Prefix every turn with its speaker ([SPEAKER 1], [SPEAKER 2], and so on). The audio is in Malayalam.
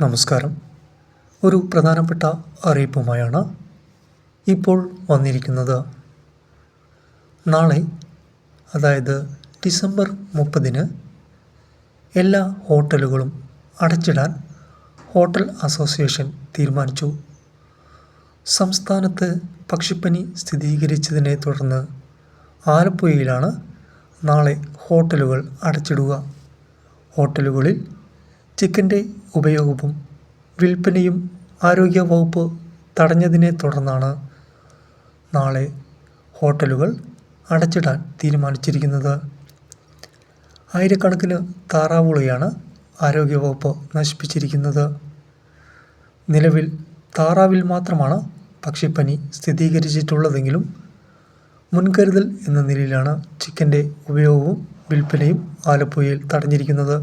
[SPEAKER 1] നമസ്കാരം. ഒരു പ്രധാനപ്പെട്ട അറിയിപ്പുമായാണ് ഇപ്പോൾ വന്നിരിക്കുന്നത്. നാളെ അതായത് ഡിസംബർ മുപ്പതിന് എല്ലാ ഹോട്ടലുകളും അടച്ചിടാൻ ഹോട്ടൽ അസോസിയേഷൻ തീരുമാനിച്ചു. സംസ്ഥാനത്ത് പക്ഷിപ്പനി സ്ഥിരീകരിച്ചതിനെ തുടർന്ന് ആലപ്പുഴയിലാണ് നാളെ ഹോട്ടലുകൾ അടച്ചിടുക. ഹോട്ടലുകളിൽ ചിക്കന്റെ ഉപയോഗവും വിൽപ്പനയും ആരോഗ്യവകുപ്പ് തടഞ്ഞതിനെ തുടർന്നാണ് നാളെ ഹോട്ടലുകൾ അടച്ചിടാൻ തീരുമാനിച്ചിരിക്കുന്നത്. ആയിരക്കണക്കിന് താറാവുകളെയാണ് ആരോഗ്യവകുപ്പ് നശിപ്പിച്ചിരിക്കുന്നത്. നിലവിൽ താറാവിൽ മാത്രമാണ് പക്ഷിപ്പനി സ്ഥിരീകരിച്ചിട്ടുള്ളതെങ്കിലും മുൻകരുതൽ എന്ന നിലയിലാണ് ചിക്കന്റെ ഉപയോഗവും വിൽപ്പനയും ആലപ്പുഴയിൽ തടഞ്ഞിരിക്കുന്നത്.